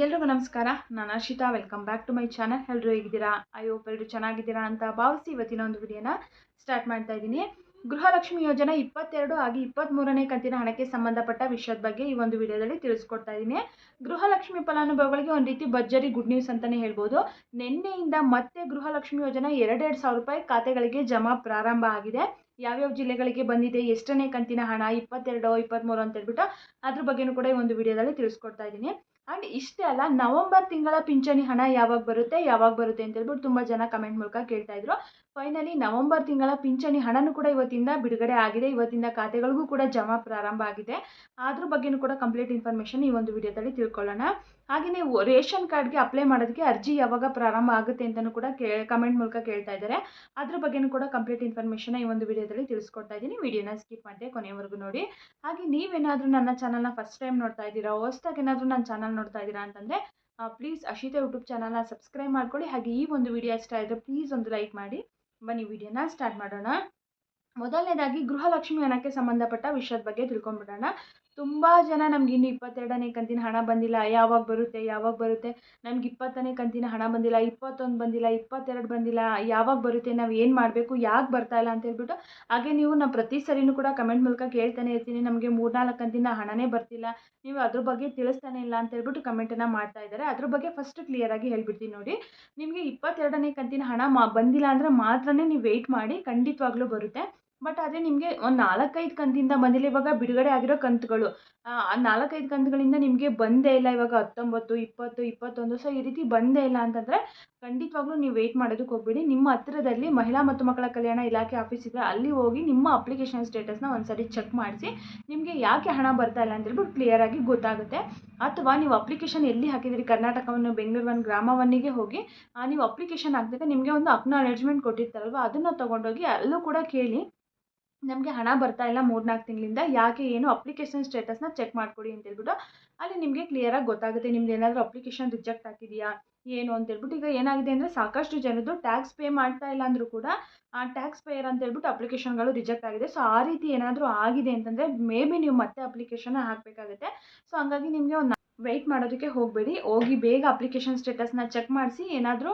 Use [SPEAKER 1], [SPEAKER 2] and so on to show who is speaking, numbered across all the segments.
[SPEAKER 1] ಎಲ್ರಿಗೂ ನಮಸ್ಕಾರ. ನಾನು Arshitha. Welcome back to my channel ಎಲ್ಲರೂ ಹೇಗಿದ್ದೀರಾ? ಐ ಹೋಪ್ ಎಲ್ಲರೂ ಚೆನ್ನಾಗಿದ್ದೀರಾ ಅಂತ ಭಾವಿಸಿ ಇವತ್ತಿನ ಒಂದು ವಿಡಿಯೋನ ಸ್ಟಾರ್ಟ್ ಮಾಡ್ತಾ ಇದ್ದೀನಿ. ಗೃಹಲಕ್ಷ್ಮಿ ಯೋಜನೆ ಇಪ್ಪತ್ತೆರಡು ಹಾಗೆ ಇಪ್ಪತ್ತ್ಮೂರನೇ ಕಂತಿನ ಹಣಕ್ಕೆ ಸಂಬಂಧಪಟ್ಟ ವಿಷಯದ ಬಗ್ಗೆ ಈ ಒಂದು ವಿಡಿಯೋದಲ್ಲಿ ತಿಳಿಸ್ಕೊಡ್ತಾ ಇದ್ದೀನಿ. ಗೃಹಲಕ್ಷ್ಮಿ ಫಲಾನುಭವಿಗಳಿಗೆ ಒಂದು ರೀತಿ ಭರ್ಜರಿ ಗುಡ್ ನ್ಯೂಸ್ ಅಂತಲೇ ಹೇಳ್ಬೋದು. ನಿನ್ನೆಯಿಂದ ಮತ್ತೆ ಗೃಹಲಕ್ಷ್ಮಿ ಯೋಜನೆ ಎರಡೆರಡು ಸಾವಿರ ರೂಪಾಯಿ ಖಾತೆಗಳಿಗೆ ಜಮಾ ಪ್ರಾರಂಭ ಆಗಿದೆ. ಯಾವ್ಯಾವ ಜಿಲ್ಲೆಗಳಿಗೆ ಬಂದಿದೆ, ಎಷ್ಟನೇ ಕಂತಿನ ಹಣ, ಇಪ್ಪತ್ತೆರಡು ಇಪ್ಪತ್ತ್ಮೂರು ಅಂತ ಹೇಳ್ಬಿಟ್ಟು ಅದ್ರ ಬಗ್ಗೆನೂ ಕೂಡ ಈ ಒಂದು ವಿಡಿಯೋದಲ್ಲಿ ತಿಳಿಸ್ಕೊಡ್ತಾ ಇದ್ದೀನಿ. ಆ್ಯಂಡ್ ಇಷ್ಟೇ ಅಲ್ಲ, ನವಂಬರ್ ತಿಂಗಳ ಪಿಂಚಣಿ ಹಣ ಯಾವಾಗ ಬರುತ್ತೆ ಯಾವಾಗ ಬರುತ್ತೆ ಅಂತ ಹೇಳ್ಬಿಟ್ಟು ತುಂಬ ಜನ ಕಮೆಂಟ್ ಮೂಲಕ ಕೇಳ್ತಾ ಇದ್ರು. ಫೈನಲಿ ನವೆಂಬರ್ ತಿಂಗಳ ಪಿಂಚಣಿ ಹಣನೂ ಕೂಡ ಇವತ್ತಿಂದ ಬಿಡುಗಡೆ ಆಗಿದೆ. ಇವತ್ತಿಂದ ಖಾತೆಗಳಿಗೂ ಕೂಡ ಜಮಾ ಪ್ರಾರಂಭ ಆಗಿದೆ. ಅದ್ರ ಬಗ್ಗೆನೂ ಕೂಡ ಕಂಪ್ಲೀಟ್ ಇನ್ಫಾರ್ಮೇಷನ್ ಈ ಒಂದು ವಿಡಿಯೋದಲ್ಲಿ ತಿಳ್ಕೊಳ್ಳೋಣ. ಹಾಗೆಯೇ ರೇಷನ್ ಕಾರ್ಡ್ಗೆ ಅಪ್ಲೈ ಮಾಡೋದಕ್ಕೆ ಅರ್ಜಿ ಯಾವಾಗ ಪ್ರಾರಂಭ ಆಗುತ್ತೆ ಅಂತಲೂ ಕೂಡ ಕಮೆಂಟ್ ಮೂಲಕ ಕೇಳ್ತಾ ಇದ್ದಾರೆ. ಅದ್ರ ಬಗ್ಗೆನೂ ಕೂಡ ಕಂಪ್ಲೀಟ್ ಇನ್ಫಾರ್ಮೇಷನ್ ಈ ಒಂದು ವಿಡಿಯೋದಲ್ಲಿ ತಿಳಿಸ್ಕೊಡ್ತಾ ಇದ್ದೀನಿ. ವಿಡಿಯೋನ ಸ್ಕಿಪ್ ಮಾಡಿದೆ ಕೊನೆಯವರೆಗೂ ನೋಡಿ. ಹಾಗೆ ನೀವೇನಾದರೂ ನನ್ನ ಚಾನಲ್ನ ಫಸ್ಟ್ ಟೈಮ್ ನೋಡ್ತಾ ಇದ್ದೀರಾ, ಹೊಸ್ದಾಗಿ ಏನಾದರೂ ನನ್ನ ಚಾನಲ್ ನೋಡ್ತಾ ಇದ್ದೀರಾ ಅಂತಂದರೆ ಪ್ಲೀಸ್ ಅಶಿತಾ ಯೂಟ್ಯೂಬ್ ಚಾನಲ್ನ ಸಬ್ಸ್ಕ್ರೈಬ್ ಮಾಡ್ಕೊಳ್ಳಿ. ಹಾಗೆ ಈ ಒಂದು ವಿಡಿಯೋ ಇಷ್ಟ ಆದರೆ ಪ್ಲೀಸ್ ಒಂದು ಲೈಕ್ ಮಾಡಿ. ಬನ್ನಿ ವಿಡಿಯೋನ ಸ್ಟಾರ್ಟ್ ಮಾಡೋಣ. ಮೊದಲನೇದಾಗಿ ಗೃಹಲಕ್ಷ್ಮಿ ಹಣಕ್ಕೆ ಸಂಬಂಧಪಟ್ಟ ವಿಷಯದ ಬಗ್ಗೆ ತಿಳ್ಕೊಂಬಿಡೋಣ ತುಂಬ ಜನ ನಮ್ಗೆ ಇನ್ನು ಇಪ್ಪತ್ತೆರಡನೇ ಕಂತಿನ ಹಣ ಬಂದಿಲ್ಲ. ಯಾವಾಗ ಬರುತ್ತೆ ಯಾವಾಗ ಬರುತ್ತೆ? ನಮ್ಗೆ ಇಪ್ಪತ್ತನೇ ಕಂತಿನ ಹಣ ಬಂದಿಲ್ಲ, ಇಪ್ಪತ್ತೊಂದು ಬಂದಿಲ್ಲ, ಇಪ್ಪತ್ತೆರಡು ಬಂದಿಲ್ಲ. ಯಾವಾಗ ಬರುತ್ತೆ, ನಾವು ಏನು ಮಾಡಬೇಕು, ಯಾಕೆ ಬರ್ತಾ ಇಲ್ಲ ಅಂತ ಹೇಳ್ಬಿಟ್ಟು ಹಾಗೆ ನೀವು ನಾನು ಪ್ರತಿ ಸರಿನೂ ಕೂಡ ಕಮೆಂಟ್ ಮೂಲಕ ಕೇಳ್ತಾನೆ ಇರ್ತೀನಿ. ನಮಗೆ ಮೂರ್ನಾಲ್ಕು ಕಂತಿನ ಹಣನೇ ಬರ್ತಿಲ್ಲ. ನೀವು ಅದ್ರ ಬಗ್ಗೆ ತಿಳಿಸ್ತಾನೆ ಇಲ್ಲ ಅಂತ ಹೇಳ್ಬಿಟ್ಟು ಕಮೆಂಟನ್ನು ಮಾಡ್ತಾ ಇದ್ದಾರೆ. ಅದ್ರ ಬಗ್ಗೆ ಫಸ್ಟ್ ಕ್ಲಿಯರಾಗಿ ಹೇಳ್ಬಿಡ್ತೀನಿ ನೋಡಿ. ನಿಮಗೆ ಇಪ್ಪತ್ತೆರಡನೇ ಕಂತಿನ ಹಣ ಮಾ ಬಂದಿಲ್ಲ ಅಂದರೆ ಮಾತ್ರನೇ ನೀವು ವೆಯ್ಟ್ ಮಾಡಿ, ಖಂಡಿತವಾಗ್ಲೂ ಬರುತ್ತೆ. ಬಟ್ ಆದರೆ ನಿಮಗೆ ಒಂದು ನಾಲ್ಕೈದು ಕಂತಿಂದ ಬಂದಿಲ್ಲ, ಇವಾಗ ಬಿಡುಗಡೆ ಆಗಿರೋ ಕಂತುಗಳು. ಆ ನಾಲ್ಕೈದು ಕಂತುಗಳಿಂದ ನಿಮಗೆ ಬಂದೇ ಇಲ್ಲ, ಇವಾಗ ಹತ್ತೊಂಬತ್ತು, ಇಪ್ಪತ್ತು, ಇಪ್ಪತ್ತೊಂದು. ಸೊ ಈ ರೀತಿ ಬಂದೇ ಇಲ್ಲ ಅಂತಂದರೆ ಖಂಡಿತವಾಗ್ಲೂ ನೀವು ವೆಯ್ಟ್ ಮಾಡೋದಕ್ಕೆ ಹೋಗ್ಬೇಡಿ. ನಿಮ್ಮ ಹತ್ತಿರದಲ್ಲಿ ಮಹಿಳಾ ಮತ್ತು ಮಕ್ಕಳ ಕಲ್ಯಾಣ ಇಲಾಖೆ ಆಫೀಸ್ ಇದೆ ಅಲ್ಲಿ ಹೋಗಿ ನಿಮ್ಮ ಅಪ್ಲಿಕೇಶನ್ ಸ್ಟೇಟಸ್ನ ಒಂದ್ಸರಿ ಚೆಕ್ ಮಾಡಿಸಿ, ನಿಮಗೆ ಯಾಕೆ ಹಣ ಬರ್ತಾ ಇಲ್ಲ ಅಂತ ಹೇಳ್ಬಿಟ್ಟು ಕ್ಲಿಯರಾಗಿ ಗೊತ್ತಾಗುತ್ತೆ. ಅಥವಾ ನೀವು ಅಪ್ಲಿಕೇಶನ್ ಎಲ್ಲಿ ಹಾಕಿದಿರಿ? ಕರ್ನಾಟಕವನ್ನು, ಬೆಂಗಳೂರು ಒಂದು ಗ್ರಾಮವನ್ನಿಗೆ ಹೋಗಿ ನೀವು ಅಪ್ಲಿಕೇಶನ್ ಹಾಕಿದಾಗ ನಿಮಗೆ ಒಂದು ಅಕ್ನಾಲೆಜ್ಮೆಂಟ್ ಕೊಟ್ಟಿರ್ತಾರಲ್ವ? ಅದನ್ನು ತೊಗೊಂಡೋಗಿ ಅಲ್ಲೂ ಕೂಡ ಕೇಳಿ ನಮಗೆ ಹಣ ಬರ್ತಾ ಇಲ್ಲ ಮೂರ್ನಾಲ್ಕು ತಿಂಗಳಿಂದ, ಯಾಕೆ ಏನು ಅಪ್ಲಿಕೇಶನ್ ಸ್ಟೇಟಸ್ನ ಚೆಕ್ ಮಾಡಿಕೊಡಿ ಅಂತ ಹೇಳ್ಬಿಟ್ಟು ಅಲ್ಲಿ ನಿಮಗೆ ಕ್ಲಿಯರಾಗಿ ಗೊತ್ತಾಗುತ್ತೆ. ನಿಮ್ದು ಏನಾದರೂ ಅಪ್ಲಿಕೇಶನ್ ರಿಜೆಕ್ಟ್ ಆಗಿದೆಯಾ ಏನು ಅಂತ ಹೇಳ್ಬಿಟ್ಟು. ಈಗ ಏನಾಗಿದೆ ಅಂದರೆ ಸಾಕಷ್ಟು ಜನದ್ದು ಟ್ಯಾಕ್ಸ್ ಪೇ ಮಾಡ್ತಾ ಇಲ್ಲ ಅಂದರೂ ಕೂಡ, ಆ ಟ್ಯಾಕ್ಸ್ ಪೇಯರ್ ಅಂತ ಹೇಳ್ಬಿಟ್ಟು ಅಪ್ಲಿಕೇಶನ್ಗಳು ರಿಜೆಕ್ಟ್ ಆಗಿದೆ. ಸೊ ಆ ರೀತಿ ಏನಾದರೂ ಆಗಿದೆ ಅಂತಂದರೆ ಮೇ ಬಿ ನೀವು ಮತ್ತೆ ಅಪ್ಲಿಕೇಶನ್ ಹಾಕಬೇಕಾಗುತ್ತೆ. ಸೊ ಹಂಗಾಗಿ ನಿಮಗೆ ಒಂದು ವೆಯ್ಟ್ ಮಾಡೋದಕ್ಕೆ ಹೋಗಬೇಡಿ. ಹೋಗಿ ಬೇಗ ಅಪ್ಲಿಕೇಶನ್ ಸ್ಟೇಟಸ್ನ ಚೆಕ್ ಮಾಡಿಸಿ, ಏನಾದರೂ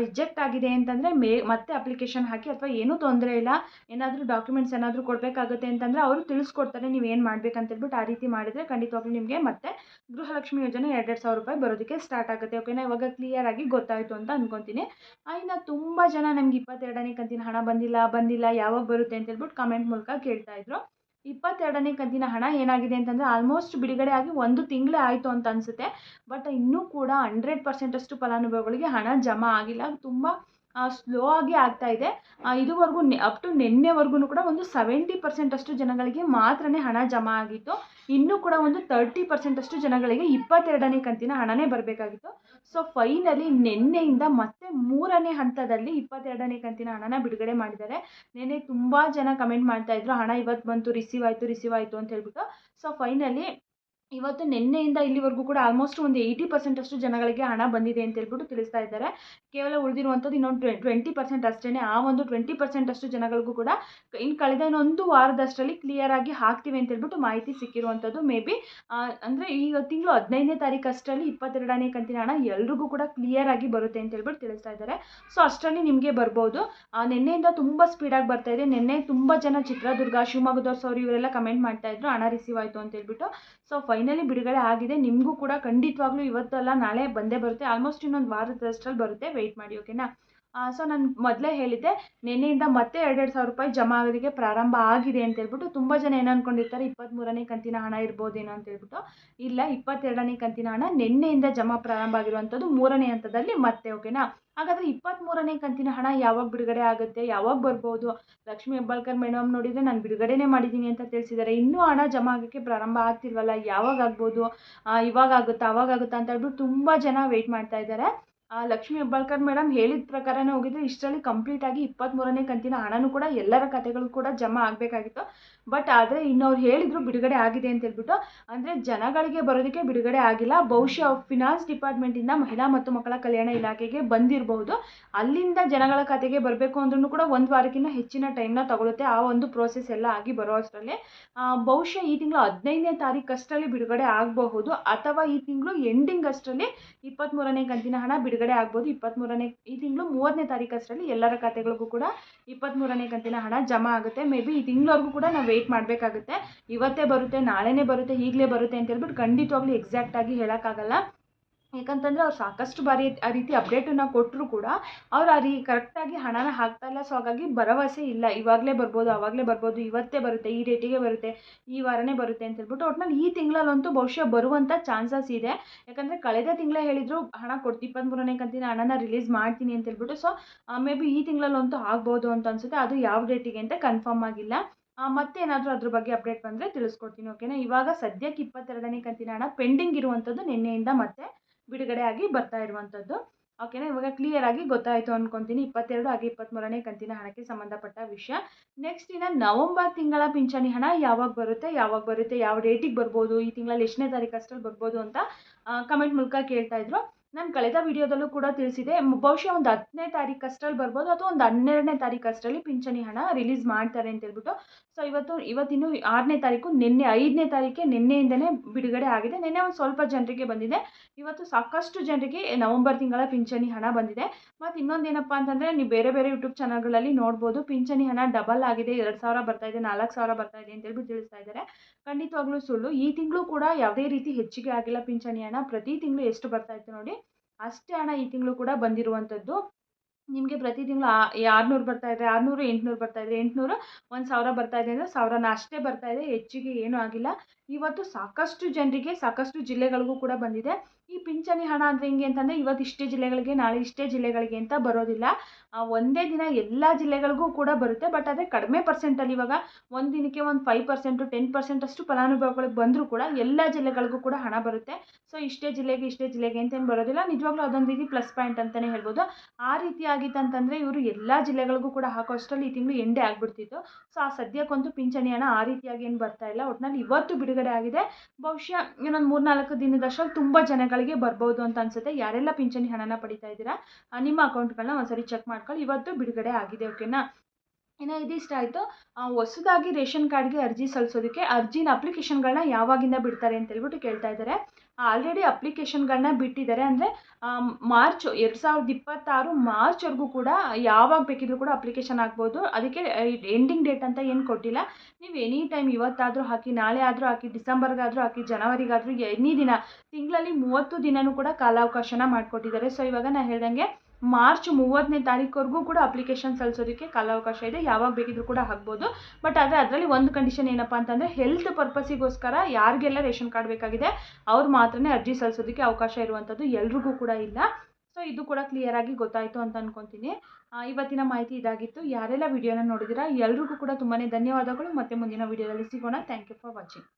[SPEAKER 1] ರಿಜೆಕ್ಟ್ ಆಗಿದೆ ಅಂತಂದರೆ ಮೇ, ಮತ್ತೆ ಅಪ್ಲಿಕೇಶನ್ ಹಾಕಿ ಅಥವಾ ಏನೂ ತೊಂದರೆ ಇಲ್ಲ. ಏನಾದರೂ ಡಾಕ್ಯುಮೆಂಟ್ಸ್ ಏನಾದರೂ ಕೊಡಬೇಕಾಗುತ್ತೆ ಅಂತಂದರೆ ಅವರು ತಿಳಿಸ್ಕೊಡ್ತಾರೆ ನೀವು ಏನು ಮಾಡ್ಬೇಕಂತ ಹೇಳ್ಬಿಟ್ಟು ಆ ರೀತಿ ಮಾಡಿದರೆ ಖಂಡಿತವಾಗ್ಲೂ ನಿಮಗೆ ಮತ್ತೆ ಗೃಹಲಕ್ಷ್ಮಿ ಯೋಜನೆ ಎರಡೆರಡು ಸಾವಿರ ರೂಪಾಯಿ ಬರೋದಕ್ಕೆ ಸ್ಟಾರ್ಟ್ ಆಗುತ್ತೆ. ಓಕೆನಾ ಇವಾಗ ಕ್ಲಿಯರಾಗಿ ಗೊತ್ತಾಯಿತು ಅಂತ ಅಂದ್ಕೊತೀನಿ ಇನ್ನು ತುಂಬ ಜನ ನಮ್ಗೆ ಇಪ್ಪತ್ತೆರಡನೇ ಕಂತಿನ ಹಣ ಬಂದಿಲ್ಲ ಬಂದಿಲ್ಲ, ಯಾವಾಗ ಬರುತ್ತೆ ಅಂತೇಳ್ಬಿಟ್ಟು ಕಮೆಂಟ್ ಮೂಲಕ ಕೇಳ್ತಾ ಇದ್ರು. ಇಪ್ಪತ್ತೆರಡನೇ ಕಂತಿನ ಹಣ ಏನಾಗಿದೆ ಅಂತಂದರೆ ಆಲ್ಮೋಸ್ಟ್ ಬಿಡುಗಡೆ ಆಗಿ ಒಂದು ತಿಂಗಳೇ ಆಯಿತು ಅಂತ ಅನಿಸುತ್ತೆ. ಬಟ್ ಇನ್ನೂ ಕೂಡ ಹಂಡ್ರೆಡ್ ಪರ್ಸೆಂಟಷ್ಟು ಫಲಾನುಭವಿಗಳಿಗೆ ಹಣ ಜಮಾ ಆಗಿಲ್ಲ. ತುಂಬ ಸ್ಲೋ ಆಗಿ ಆಗ್ತಾ ಇದೆ. ಇದುವರೆಗೂ ಅಪ್ ಟು ನಿನ್ನೆವರೆಗೂ ಕೂಡ ಒಂದು ಸೆವೆಂಟಿ ಪರ್ಸೆಂಟಷ್ಟು ಜನಗಳಿಗೆ ಮಾತ್ರನೇ ಹಣ ಜಮಾ ಆಗಿತ್ತು. ಇನ್ನೂ ಕೂಡ ಒಂದು ತರ್ಟಿ ಪರ್ಸೆಂಟಷ್ಟು ಜನಗಳಿಗೆ ಇಪ್ಪತ್ತೆರಡನೇ ಕಂತಿನ ಹಣನೇ ಬರಬೇಕಾಗಿತ್ತು. ಸೊ ಫೈನಲಿ ನಿನ್ನೆಯಿಂದ ಮತ್ತೆ ಮೂರನೇ ಹಂತದಲ್ಲಿ ಇಪ್ಪತ್ತೆರಡನೇ ಕಂತಿನ ಹಣನ ಬಿಡುಗಡೆ ಮಾಡಿದ್ದಾರೆ. ನಿನ್ನೆ ತುಂಬ ಜನ ಕಮೆಂಟ್ ಮಾಡ್ತಾ ಇದ್ರು, ಹಣ ಇವತ್ತು ಬಂತು ರಿಸೀವ್ ಆಯಿತು ರಿಸೀವ್ ಆಯಿತು ಅಂತ ಹೇಳ್ಬಿಟ್ಟು. ಸೊ ಫೈನಲಿ ಇವತ್ತು ನಿನ್ನೆಯಿಂದ ಇಲ್ಲಿವರೆಗೂ ಕೂಡ ಆಲ್ಮೋಸ್ಟ್ ಒಂದು ಏಯ್ಟಿ ಪರ್ಸೆಂಟಷ್ಟು ಜನಗಳಿಗೆ ಹಣ ಬಂದಿದೆ ಅಂತ ಹೇಳ್ಬಿಟ್ಟು ತಿಳಿಸ್ತಾ ಇದ್ದಾರೆ. ಕೇವಲ ಉಳಿದಿರುವಂಥದ್ದು ಇನ್ನೊಂದು ಟ್ವೆ ಟ್ವೆಂಟಿ ಪರ್ಸೆಂಟ್ ಅಷ್ಟೇ ಆ ಒಂದು ಟ್ವೆಂಟಿ ಪರ್ಸೆಂಟಷ್ಟು ಜನಗಳಿಗೂ ಕೂಡ ಇನ್ನು ಕಳೆದ ಇನ್ನೊಂದು ವಾರದಷ್ಟರಲ್ಲಿ ಕ್ಲಿಯರ್ ಆಗಿ ಹಾಕ್ತೀವಿ ಅಂತ ಹೇಳ್ಬಿಟ್ಟು ಮಾಹಿತಿ ಸಿಕ್ಕಿರುವಂಥದ್ದು. ಮೇ ಬಿ ಅಂದರೆ ಈಗ ತಿಂಗಳು ಹದಿನೈದನೇ ತಾರೀಕು ಅಷ್ಟರಲ್ಲಿ ಇಪ್ಪತ್ತೆರಡನೇ ಕಂತಿನ ಹಣ ಎಲ್ರಿಗೂ ಕೂಡ ಕ್ಲಿಯರ್ ಆಗಿ ಬರುತ್ತೆ ಅಂತ ಹೇಳ್ಬಿಟ್ಟು ತಿಳಿಸ್ತಾ ಇದ್ದಾರೆ. ಸೊ ಅಷ್ಟರಲ್ಲಿ ನಿಮಗೆ ಬರ್ಬೋದು. ನಿನ್ನೆಯಿಂದ ತುಂಬ ಸ್ಪೀಡಾಗಿ ಬರ್ತಾ ಇದೆ. ನಿನ್ನೆ ತುಂಬ ಜನ ಚಿತ್ರದುರ್ಗ, ಶಿವಮೊಗ್ಗದವ್ರು, ಸೌರಿ, ಇವರೆಲ್ಲ ಕಮೆಂಟ್ ಮಾಡ್ತಾ ಇದ್ರು. ಹಣ ರಿಸೀವ್ ಆಯಿತು ಅಂತ ಹೇಳ್ಬಿಟ್ಟು. ಸೊ ಫೈನಲಿ ಬಿಡುಗಡೆ ಆಗಿದೆ. ನಿಮಗೂ ಕೂಡ ಖಂಡಿತವಾಗ್ಲೂ ಇವತ್ತಲ್ಲ ನಾಳೆ ಬಂದೇ ಬರುತ್ತೆ. ಆಲ್ಮೋಸ್ಟ್ ಇನ್ನೊಂದು ವಾರದಷ್ಟರಲ್ಲಿ ಬರುತ್ತೆ. ವೆಯ್ಟ್ ಮಾಡಿ ಓಕೆನಾ ಸೊ ನಾನು ಮೊದಲೇ ಹೇಳಿದ್ದೆ, ನಿನ್ನೆಯಿಂದ ಮತ್ತೆ ಎರಡೆರಡು ಸಾವಿರ ರೂಪಾಯಿ ಜಮಾ ಆಗೋದಕ್ಕೆ ಪ್ರಾರಂಭ ಆಗಿದೆ ಅಂತ ಹೇಳ್ಬಿಟ್ಟು ತುಂಬ ಜನ ಏನು ಅಂದ್ಕೊಂಡಿರ್ತಾರೆ ಇಪ್ಪತ್ತ್ಮೂರನೇ ಕಂತಿನ ಹಣ ಇರ್ಬೋದೇನೋ ಅಂತ ಹೇಳ್ಬಿಟ್ಟು. ಇಲ್ಲ, ಇಪ್ಪತ್ತೆರಡನೇ ಕಂತಿನ ಹಣ ನಿನ್ನೆಯಿಂದ ಜಮಾ ಪ್ರಾರಂಭ ಆಗಿರುವಂಥದ್ದು ಮೂರನೇ ಹಂತದಲ್ಲಿ ಮತ್ತೆ ಓಕೆನಾ ಹಾಗಾದರೆ ಇಪ್ಪತ್ತ್ಮೂರನೇ ಕಂತಿನ ಹಣ ಯಾವಾಗ ಬಿಡುಗಡೆ ಆಗುತ್ತೆ, ಯಾವಾಗ ಬರ್ಬೋದು? ಲಕ್ಷ್ಮೀ ಹೆಬ್ಬಾಳ್ಕರ್ ಮೇಡಮ್ ನೋಡಿದರೆ ನಾನು ಬಿಡುಗಡೆನೇ ಮಾಡಿದ್ದೀನಿ ಅಂತ ತಿಳಿಸಿದ್ದಾರೆ. ಇನ್ನೂ ಹಣ ಜಮಾ ಆಗೋಕ್ಕೆ ಪ್ರಾರಂಭ ಆಗ್ತಿಲ್ವಲ್ಲ? ಯಾವಾಗ ಆಗ್ಬೋದು? ಇವಾಗ ಆಗುತ್ತಾ, ಅವಾಗ ಆಗುತ್ತಾ ಅಂತ ಹೇಳ್ಬಿಟ್ಟು ತುಂಬ ಜನ ವೆಯ್ಟ್ ಮಾಡ್ತಾ ಇದ್ದಾರೆ. ಲಕ್ಷ್ಮೀ ಹೆಬ್ಬಾಳ್ಕರ್ ಮೇಡಮ್ ಹೇಳಿದ ಪ್ರಕಾರನೇ ಹೋಗಿದ್ರೆ ಇಷ್ಟರಲ್ಲಿ ಕಂಪ್ಲೀಟಾಗಿ ಇಪ್ಪತ್ತ್ಮೂರನೇ ಕಂತಿನ ಹಣನೂ ಕೂಡ ಎಲ್ಲರ ಕತೆಗಳು ಕೂಡ ಜಮಾ ಆಗಬೇಕಾಗಿತ್ತು. ಬಟ್ ಆದರೆ ಇನ್ನು ಅವ್ರು ಹೇಳಿದ್ರು ಬಿಡುಗಡೆ ಆಗಿದೆ ಅಂತ ಹೇಳ್ಬಿಟ್ಟು. ಅಂದರೆ ಜನಗಳಿಗೆ ಬರೋದಕ್ಕೆ ಬಿಡುಗಡೆ ಆಗಿಲ್ಲ. ಬಹುಶಃ ಫಿನಾನ್ಸ್ ಡಿಪಾರ್ಟ್ಮೆಂಟಿಂದ ಮಹಿಳಾ ಮತ್ತು ಮಕ್ಕಳ ಕಲ್ಯಾಣ ಇಲಾಖೆಗೆ ಬಂದಿರಬಹುದು. ಅಲ್ಲಿಂದ ಜನಗಳ ಖಾತೆಗೆ ಬರಬೇಕು ಅಂದ್ರೂ ಕೂಡ ಒಂದು ವಾರಕ್ಕಿಂತ ಹೆಚ್ಚಿನ ಟೈಮ್ನ ತಗೊಳುತ್ತೆ. ಆ ಒಂದು ಪ್ರೋಸೆಸ್ ಎಲ್ಲ ಆಗಿ ಬರೋ ಅಷ್ಟರಲ್ಲಿ. ಬಹುಶಃ ಈ ತಿಂಗಳು ಹದಿನೈದನೇ ತಾರೀಕು ಅಷ್ಟರಲ್ಲಿ ಬಿಡುಗಡೆ ಆಗಬಹುದು. ಅಥವಾ ಈ ತಿಂಗಳು ಎಂಡಿಂಗ್ ಅಷ್ಟರಲ್ಲಿ ಇಪ್ಪತ್ತ್ಮೂರನೇ ಕಂತಿನ ಹಣ ಬಿಡುಗಡೆ ಆಗ್ಬೋದು. ಇಪ್ಪತ್ತ್ಮೂರನೇ ಈ ತಿಂಗಳು ಮೂವತ್ತನೇ ತಾರೀಕು ಅಷ್ಟರಲ್ಲಿ ಎಲ್ಲರ ಖಾತೆಗಳಿಗೂ ಕೂಡ ಇಪ್ಪತ್ತ್ಮೂರನೇ ಕಂತಿನ ಹಣ ಜಮಾ ಆಗುತ್ತೆ. ಮೇ ಬಿ ಈ ತಿಂಗಳವರೆಗೂ ಕೂಡ ನಾವು ವೆಯ್ಟ್ ಮಾಡಬೇಕಾಗುತ್ತೆ. ಇವತ್ತೇ ಬರುತ್ತೆ, ನಾಳೆನೇ ಬರುತ್ತೆ, ಈಗಲೇ ಬರುತ್ತೆ ಅಂತ ಹೇಳ್ಬಿಟ್ಟು ಖಂಡಿತವಾಗ್ಲೂ ಎಕ್ಸಾಕ್ಟಾಗಿ ಹೇಳೋಕ್ಕಾಗಲ್ಲ. ಯಾಕಂತಂದರೆ ಅವ್ರು ಸಾಕಷ್ಟು ಬಾರಿ ಆ ರೀತಿ ಅಪ್ಡೇಟನ್ನು ಕೊಟ್ಟರೂ ಕೂಡ ಅವ್ರು ಆ ರೀ ಕರೆಕ್ಟಾಗಿ ಹಣನ ಹಾಕ್ತಾ ಇಲ್ಲ. ಸೊ ಹಾಗಾಗಿ ಭರವಸೆ ಇಲ್ಲ. ಇವಾಗಲೇ ಬರ್ಬೋದು ಆವಾಗಲೇ ಬರ್ಬೋದು, ಇವತ್ತೇ ಬರುತ್ತೆ, ಈ ಡೇಟಿಗೆ ಬರುತ್ತೆ, ಈ ವಾರನೇ ಬರುತ್ತೆ ಅಂತ ಹೇಳ್ಬಿಟ್ಟು ಒಟ್ನಲ್ಲಿ ಈ ತಿಂಗಳಲ್ಲಂತೂ ಬಹುಶಃ ಬರುವಂಥ ಚಾನ್ಸಸ್ ಇದೆ. ಯಾಕಂದರೆ ಕಳೆದ ತಿಂಗಳೇ ಹೇಳಿದ್ರು, ಹಣ ಕೊಡ್ತಿ ಇಪ್ಪತ್ತ್ಮೂರನೇ ಕಂತಿನ ಹಣನ ರಿಲೀಸ್ ಮಾಡ್ತೀನಿ ಅಂತ ಹೇಳ್ಬಿಟ್ಟು. ಸೊ ಮೇ ಬಿ ಈ ತಿಂಗಳಲ್ಲಂತೂ ಆಗ್ಬೋದು ಅಂತ ಅನಿಸುತ್ತೆ. ಅದು ಯಾವ ಡೇಟಿಗೆ ಅಂತ ಕನ್ಫರ್ಮ್ ಆಗಿಲ್ಲ. ಮತ್ತೆ ಏನಾದರೂ ಅದ್ರ ಬಗ್ಗೆ ಅಪ್ಡೇಟ್ ಬಂದರೆ ತಿಳಿಸ್ಕೊಡ್ತೀನಿ ಓಕೆನಾ ಇವಾಗ ಸದ್ಯಕ್ಕೆ ಇಪ್ಪತ್ತೆರಡನೇ ಕಂತಿನ ಹಣ ಪೆಂಡಿಂಗ್ ಇರುವಂಥದ್ದು ನಿನ್ನೆಯಿಂದ ಮತ್ತೆ ಬಿಡುಗಡೆ ಆಗಿ ಬರ್ತಾ ಇರುವಂಥದ್ದು ಓಕೆನಾ ಇವಾಗ ಕ್ಲಿಯರ್ ಆಗಿ ಗೊತ್ತಾಯಿತು ಅನ್ಕೊಂತೀನಿ. ಇಪ್ಪತ್ತೆರಡು ಹಾಗೆ ಇಪ್ಪತ್ತ್ಮೂರನೇ ಕಂತಿನ ಹಣಕ್ಕೆ ಸಂಬಂಧಪಟ್ಟ ವಿಷಯ. ನೆಕ್ಸ್ಟ್ ಇನ್ನು ನವಂಬರ್ ತಿಂಗಳ ಪಿಂಚಣಿ ಹಣ ಯಾವಾಗ ಬರುತ್ತೆ? ಯಾವಾಗ ಬರುತ್ತೆ? ಯಾವ ಡೇಟಿಗೆ ಬರ್ಬೋದು? ಈ ತಿಂಗಳಲ್ಲಿ ಎಷ್ಟನೇ ತಾರೀಕು ಅಷ್ಟರಲ್ಲಿ ಬರ್ಬೋದು ಅಂತ ಕಮೆಂಟ್ ಮೂಲಕ ಕೇಳ್ತಾ ಇದ್ರು. ನಾನು ಕಳೆದ ವಿಡಿಯೋದಲ್ಲೂ ಕೂಡ ತಿಳಿಸಿದೆ. ಬಹುಶಃ ಒಂದು ಹತ್ತನೇ ತಾರೀಕು ಅಷ್ಟರಲ್ಲಿ ಬರ್ಬೋದು, ಅಥವಾ ಒಂದು ಹನ್ನೆರಡನೇ ತಾರೀಕು ಅಷ್ಟರಲ್ಲಿ ಪಿಂಚಣಿ ಹಣ ರಿಲೀಸ್ ಮಾಡ್ತಾರೆ ಅಂತ ಹೇಳ್ಬಿಟ್ಟು ಸೊ ಇವತ್ತು ಇವತ್ತಿನ್ನು ಆರನೇ ತಾರೀಕು, ನಿನ್ನೆ ಐದನೇ ತಾರೀಕೆ, ನಿನ್ನೆಯಿಂದನೇ ಬಿಡುಗಡೆ ಆಗಿದೆ. ನಿನ್ನೆ ಒಂದು ಸ್ವಲ್ಪ ಜನರಿಗೆ ಬಂದಿದೆ. ಇವತ್ತು ಸಾಕಷ್ಟು ಜನರಿಗೆ ನವಂಬರ್ ತಿಂಗಳ ಪಿಂಚಣಿ ಹಣ ಬಂದಿದೆ. ಮತ್ತು ಇನ್ನೊಂದು ಏನಪ್ಪ ಅಂತಂದರೆ, ನೀವು ಬೇರೆ ಬೇರೆ ಯೂಟ್ಯೂಬ್ ಚಾನಲ್ಗಳಲ್ಲಿ ನೋಡ್ಬೋದು. ಪಿಂಚಣಿ ಹಣ ಡಬಲ್ ಆಗಿದೆ, ಎರಡು ಸಾವಿರ ಬರ್ತಾ ಇದೆ, ನಾಲ್ಕು ಸಾವಿರ ಬರ್ತಾ ಇದೆ ಅಂತ ಹೇಳ್ಬಿಟ್ಟು ತಿಳಿಸ್ತಾ ಇದ್ದಾರೆ. ಖಂಡಿತವಾಗ್ಲೂ ಸುಳ್ಳು. ಈ ತಿಂಗಳು ಕೂಡ ಯಾವುದೇ ರೀತಿ ಹೆಚ್ಚಿಗೆ ಆಗಿಲ್ಲ ಪಿಂಚಣಿ ಹಣ. ಪ್ರತಿ ತಿಂಗಳು ಎಷ್ಟು ಬರ್ತಾ ಇತ್ತು ನೋಡಿ, ಅಷ್ಟೇ ಹಣ ಈ ತಿಂಗಳು ಕೂಡ ಬಂದಿರುವಂಥದ್ದು ನಿಮಗೆ ಪ್ರತಿ ತಿಂಗಳು ಆರುನೂರು ಬರ್ತಾ ಇದೆ, ಆರುನೂರು, ಎಂಟುನೂರು ಬರ್ತಾ ಇದೆ, ಎಂಟುನೂರು, ಒಂದು ಸಾವಿರ ಬರ್ತಾ ಇದೆ ಅಂದರೆ ಸಾವಿರನ ಅಷ್ಟೇ ಬರ್ತಾ ಇದೆ, ಹೆಚ್ಚಿಗೆ ಏನೂ ಆಗಿಲ್ಲ. ಇವತ್ತು ಸಾಕಷ್ಟು ಜನರಿಗೆ, ಸಾಕಷ್ಟು ಜಿಲ್ಲೆಗಳಿಗೂ ಕೂಡ ಬಂದಿದೆ. ಈ ಪಿಂಚಣಿ ಹಣ ಅಂದರೆ ಹೆಂಗೆ ಅಂತಂದರೆ ಇವತ್ತು ಇಷ್ಟೇ ಜಿಲ್ಲೆಗಳಿಗೆ, ನಾಳೆ ಇಷ್ಟೇ ಜಿಲ್ಲೆಗಳಿಗೆ ಅಂತ ಬರೋದಿಲ್ಲ. ಒಂದೇ ದಿನ ಎಲ್ಲ ಜಿಲ್ಲೆಗಳಿಗೂ ಕೂಡ ಬರುತ್ತೆ. ಬಟ್ ಅದೇ ಕಡಿಮೆ ಪರ್ಸೆಂಟಲ್ಲಿ ಇವಾಗ ಒಂದು ದಿನಕ್ಕೆ ಒಂದು ಫೈವ್ ಪರ್ಸೆಂಟು ಟೆನ್ ಪರ್ಸೆಂಟ್ ಅಷ್ಟು ಫಲಾನುಭವಿಗಳಿಗೆ ಬಂದರೂ ಕೂಡ ಎಲ್ಲ ಜಿಲ್ಲೆಗಳಿಗೂ ಕೂಡ ಹಣ ಬರುತ್ತೆ. ಸೊ ಇಷ್ಟೇ ಜಿಲ್ಲೆಗೆ ಇಷ್ಟೇ ಜಿಲ್ಲೆಗೆ ಅಂತೇನು ಬರೋದಿಲ್ಲ. ನಿಜವಾಗ್ಲೂ ಅದೊಂದು ರೀತಿ ಪ್ಲಸ್ ಪಾಯಿಂಟ್ ಅಂತಲೇ ಹೇಳ್ಬೋದು. ಆ ರೀತಿ ಆಗಿತ್ತಂತಂದರೆ ಇವರು ಎಲ್ಲ ಜಿಲ್ಲೆಗಳಿಗೂ ಕೂಡ ಹಾಕೋ ಅಷ್ಟರಲ್ಲಿ ಈ ತಿಂಗಳು ಎಂಡೇ ಆಗಿಬಿಡ್ತಿತ್ತು. ಸೊ ಆ ಸದ್ಯಕ್ಕಂತೂ ಪಿಂಚಣಿ ಹಣ ಆ ರೀತಿಯಾಗಿ ಏನು ಬರ್ತಾ ಇಲ್ಲ. ಒಟ್ಟಿನಲ್ಲಿ ಇವತ್ತು ಬಿಡುಗಡೆ ಆಗಿದೆ. ಬಹುಶಃ ಇನ್ನೊಂದು ಮೂರ್ನಾಲ್ಕು ದಿನದಷ್ಟರಲ್ಲಿ ತುಂಬ ಜನಗಳಿಗೆ ಬರ್ಬೋದು ಅಂತ ಅನ್ಸುತ್ತೆ. ಯಾರೆಲ್ಲ ಪಿಂಚಣಿ ಹಣನ ಪಡಿತಾ ಇದ್ದೀರಾ ನಿಮ್ಮ ಅಕೌಂಟ್ಗಳನ್ನ ಒಂದ್ಸರಿ ಚೆಕ್ ಮಾಡ್ಕೊಳ್ಳಿ. ಇವತ್ತು ಬಿಡುಗಡೆ ಆಗಿದೆ, ಓಕೆನಾ? ಇನ್ನು ಇದಿಷ್ಟ ಆಯಿತು. ಹೊಸದಾಗಿ ರೇಷನ್ ಕಾರ್ಡ್ಗೆ ಅರ್ಜಿ ಸಲ್ಲಿಸೋದಕ್ಕೆ ಅರ್ಜಿನ ಅಪ್ಲಿಕೇಶನ್ಗಳನ್ನ ಯಾವಾಗಿಂದ ಬಿಡ್ತಾರೆ ಅಂತ ಹೇಳ್ಬಿಟ್ಟು ಕೇಳ್ತಾ ಇದ್ದಾರೆ. ಆಲ್ರೆಡಿ ಅಪ್ಲಿಕೇಶನ್ಗಳನ್ನ ಬಿಟ್ಟಿದ್ದಾರೆ ಅಂದರೆ ಮಾರ್ಚ್ ಎರಡು ಸಾವಿರದ ಇಪ್ಪತ್ತಾರು ಮಾರ್ಚ್ವರೆಗೂ ಕೂಡ ಯಾವಾಗ ಬೇಕಿದ್ರೂ ಕೂಡ ಅಪ್ಲಿಕೇಶನ್ ಹಾಕ್ಬೋದು ಅದಕ್ಕೆ ಎಂಡಿಂಗ್ ಡೇಟ್ ಅಂತ ಏನು ಕೊಟ್ಟಿಲ್ಲ. ನೀವು ಎನಿ ಟೈಮ್ ಇವತ್ತಾದರೂ ಹಾಕಿ, ನಾಳೆ ಆದರೂ ಹಾಕಿ, ಡಿಸೆಂಬರ್ಗಾದರೂ ಹಾಕಿ, ಜನವರಿಗಾದರೂ ಎನಿ ದಿನ, ತಿಂಗಳಲ್ಲಿ ಮೂವತ್ತು ದಿನವೂ ಕೂಡ ಕಾಲಾವಕಾಶನ ಮಾಡಿಕೊಟ್ಟಿದ್ದಾರೆ. ಸೊ ಇವಾಗ ನಾನು ಹೇಳ್ದಂಗೆ ಮಾರ್ಚ್ ಮೂವತ್ತನೇ ತಾರೀಕುವರೆಗೂ ಕೂಡ ಅಪ್ಲಿಕೇಶನ್ ಸಲ್ಲಿಸೋದಕ್ಕೆ ಕಾಲಾವಕಾಶ ಇದೆ. ಯಾವಾಗ ಬೇಕಿದ್ರೂ ಕೂಡ ಹಾಕ್ಬೋದು. ಬಟ್ ಆದರೆ ಅದರಲ್ಲಿ ಒಂದು ಕಂಡೀಷನ್ ಏನಪ್ಪ ಅಂತಂದರೆ ಹೆಲ್ತ್ ಪರ್ಪಸಿಗೋಸ್ಕರ ಯಾರಿಗೆಲ್ಲ ರೇಷನ್ ಕಾರ್ಡ್ ಬೇಕಾಗಿದೆ, ಅವ್ರು ಮಾತ್ರನೇ ಅರ್ಜಿ ಸಲ್ಲಿಸೋದಕ್ಕೆ ಅವಕಾಶ ಇರುವಂಥದ್ದು ಎಲ್ರಿಗೂ ಕೂಡ ಇಲ್ಲ. ಸೊ ಇದು ಕೂಡ ಕ್ಲಿಯರಾಗಿ ಗೊತ್ತಾಯಿತು ಅಂತ ಅನ್ಕೊತೀನಿ. ಇವತ್ತಿನ ಮಾಹಿತಿ ಇದಾಗಿತ್ತು. ಯಾರೆಲ್ಲ ವಿಡಿಯೋನ ನೋಡಿದಿರಾ, ಎಲ್ರಿಗೂ ಕೂಡ ತುಂಬಾ ಧನ್ಯವಾದಗಳು. ಮತ್ತು ಮುಂದಿನ ವಿಡಿಯೋದಲ್ಲಿ ಸಿಗೋಣ. Thank you for watching